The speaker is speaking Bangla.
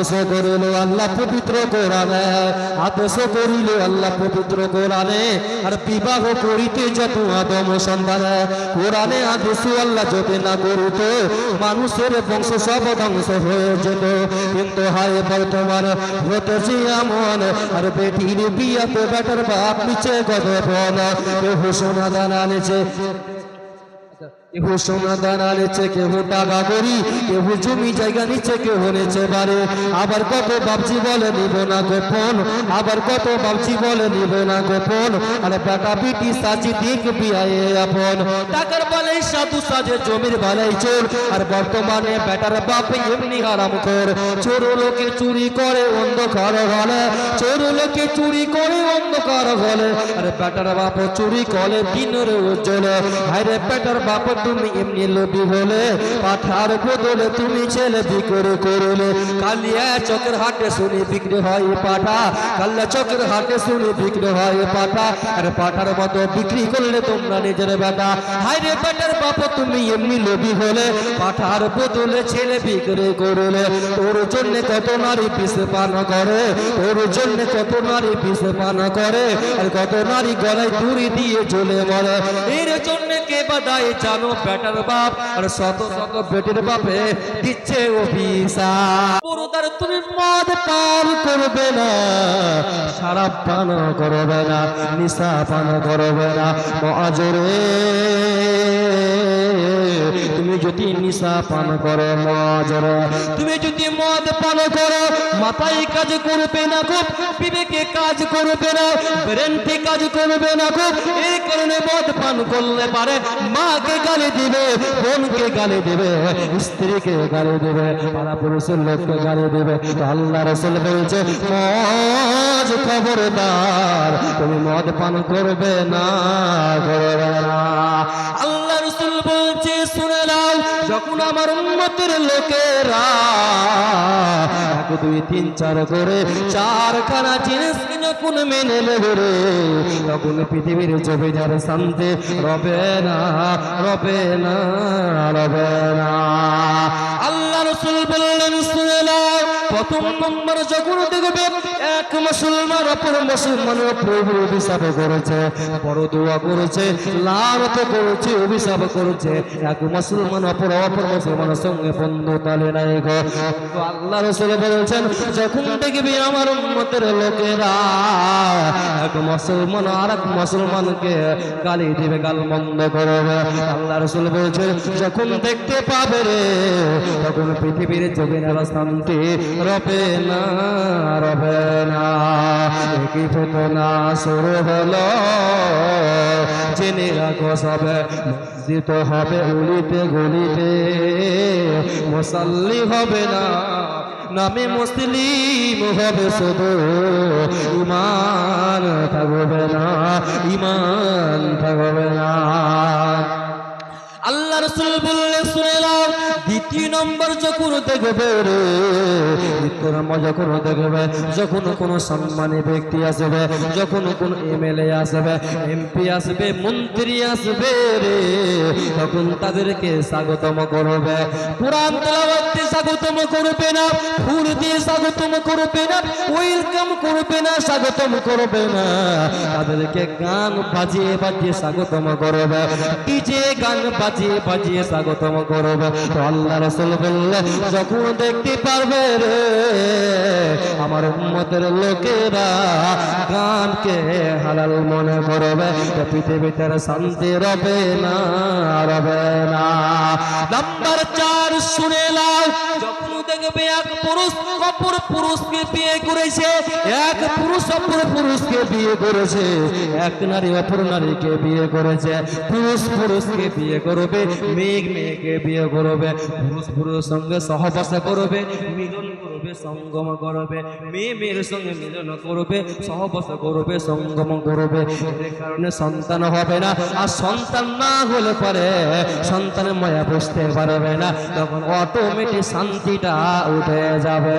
আদেশ করিল, আল্লাহ পবিত্র কোরআনে। আদেশ করিল আল্লাহ পবিত্র কোরআনে। আর বিবাহ করিতে যত আদম সন্তানে কোরআনে আদেশ আল্লাহ যদি না করিত, মানুষের বংশ সব ধ্বংস হয়ে যেত। কিন্তু হায় বর্তমান হতেছে এমন, আর বেটির বিয়াতে বেটার বাপ নিচে গদে বন কেউ সোনা দানা নিচে সোনা দানা নিচ্ছে টাকা করি জমি জায়গা নিচ্ছে কেহ নিচ্ছে বারে। আবার কত বলে, নিব না গোপন আবার কত বলে, নিব না গোপন আরে বেটা বিটি সাজি দিক বিয়ায়ে আপন। টাকার বলে সাধু সাজে জমির বালাই চোর। আর বর্তমানে বেটার বাপ এমনি হারাম কর চোর লোকে চুরি করে, অন্ধকার ঘরে চোর লোকে চুরি করে, অন্ধকার ঘরে আরে বেটার বাপ চুরি করে, দিনের উজ্জ্বলে। আরে বেটার বাপ তুমি এমনি লোভী হলে পাঠার বদলে তুমি ছেলে বিক্রি করলে। কালিয়া চকের হাটে শুনি বিক্রি হয় পাঠা কাল্লা চকের হাটে শুনি বিক্রি হয় পাঠা। আর পাঠার মতো বিক্রি করলে তোমরা নিজের বেটা। হায় রে বেটার বাপ, তুমি এমনি লোভী হলে, পাঠার বদলে ছেলে বিক্রি করলে। তোর জন্য কত নারী পিস পান করে, তোর জন্য কত নারী পিস পান করে। আর কত নারী গলায় দড়ি দিয়ে চলে মরে। এর জন্য কে বাদায় জানো? বেটার বাপ, আর শত শত বেটির বাপে দিচ্ছে অফিসা তুমি মদ পান করবে না, সারা পান করবে না, নিশা পান করবে না তুমি যদি নিশা পান করো মজর। তুমি যদি মদ পান করো, মাথায় কাজ করবে না খুব, বিবেকে কাজ করবে না, ব্রেনকে কাজ করবে না খুব। এই কারণে মদ পান করলে পারে, মাকে গালি দিবে, বোনকে গালি দিবে, স্ত্রীকে গালি দিবে, পাড়া পুরুষের লোককে গালি দিবে। আল্লাহ রসুল বলছে মজ খবরদার, তুমি মদ পান করবে না করবে না। আল্লাহ রসুল বলছে, শুনে নাও যখন আমার উন্মতের লোকেরা দুই, তিন, চার করে চারখানা জিনিস যখন মেনে নেবে রে, তখন পৃথিবীর জমিদার শান্তি রবে না রবে না রবে না। আল্লাহ রসুল বললেন, শুনে প্রথম নম্বর যখন দেখবে এক মুসলমান, অপর মুসলমানের প্রভু অভিশাপ করেছে। বড় দোয়া করেছে, লানত করেছে, অভিশাপ করেছে। এক মুসলমান, অপর অপর মুসলমানের সঙ্গে বন্ধু তালে নাই গো। আল্লাহ রসুল বলেছেন, যখন দেখবি আমার উন্মতের লোকেরা, এক মুসলমান আর এক মুসলমানকে গালি দিবে গাল বন্ধ করবে। আল্লাহ রসুল বলছেন, যখন দেখতে পাবে রে, তখন পৃথিবীর জমিনের শান্তি রবে না রবে না একই ফেতনা শুরু হলো। জেনে রাখো সবে, মসজিদ হবে উলিতে গলিতে, মুসাল্লি হবে না, নামে মুসলিম হবে শুধু। ইমান থাকবে না ইমান থাকবে না। আল্লাহ রসুল বললে শুনে দ্বিতীয় নম্বর যখন দেখবে রে দ্বিতীয় যখন দেখবে, যখন কোনো সম্মানী ব্যক্তি আসবে, যখন কোন এমএলএ আসবে, এমপি আসবে, মন্ত্রী আসবে রে, তখন তাদেরকে স্বাগতম করবে। কোরআন তেলাওয়াতে স্বাগতম করবে না, ফুল দিয়ে স্বাগতম করবে না, ওয়েলকাম করবে না, স্বাগতম করবে না। তাদেরকে গান বাজিয়ে বাজিয়ে স্বাগতম করবে, ডিজে গান বাজিয়ে বাজিয়ে স্বাগতম করবে। তো রসুল বললেন, যখন দেখতে পারবে রে, আমার উম্মতের লোকেরা গানকে হালাল মনে করবে পৃথিবীতে শান্তি রবে না রবে না। নাম্বার চার, শুনে লাও যখন দেখবে এক পুরুষ অপর পুরুষকে বিয়ে করেছে, এক পুরুষ অপর পুরুষকে বিয়ে করেছে, এক নারী অপর নারীকে বিয়ে করেছে, পুরুষ পুরুষকে বিয়ে করবে, মেঘ মেয়েকে বিয়ে করবে, পুরুষ পুরুষের সঙ্গে সহবাস করবে, মিলন করবে, সঙ্গম করবে, মেয়ে মেয়ের সঙ্গে মিলন করবে, সহবাস করবে, সঙ্গম করবে, এর কারণে সন্তান হবে না, আর সন্তান না হলে পরে সন্তানের মায়া বুঝতে পারবে না, তখন অটোমেটিক শান্তিটা উঠে যাবে।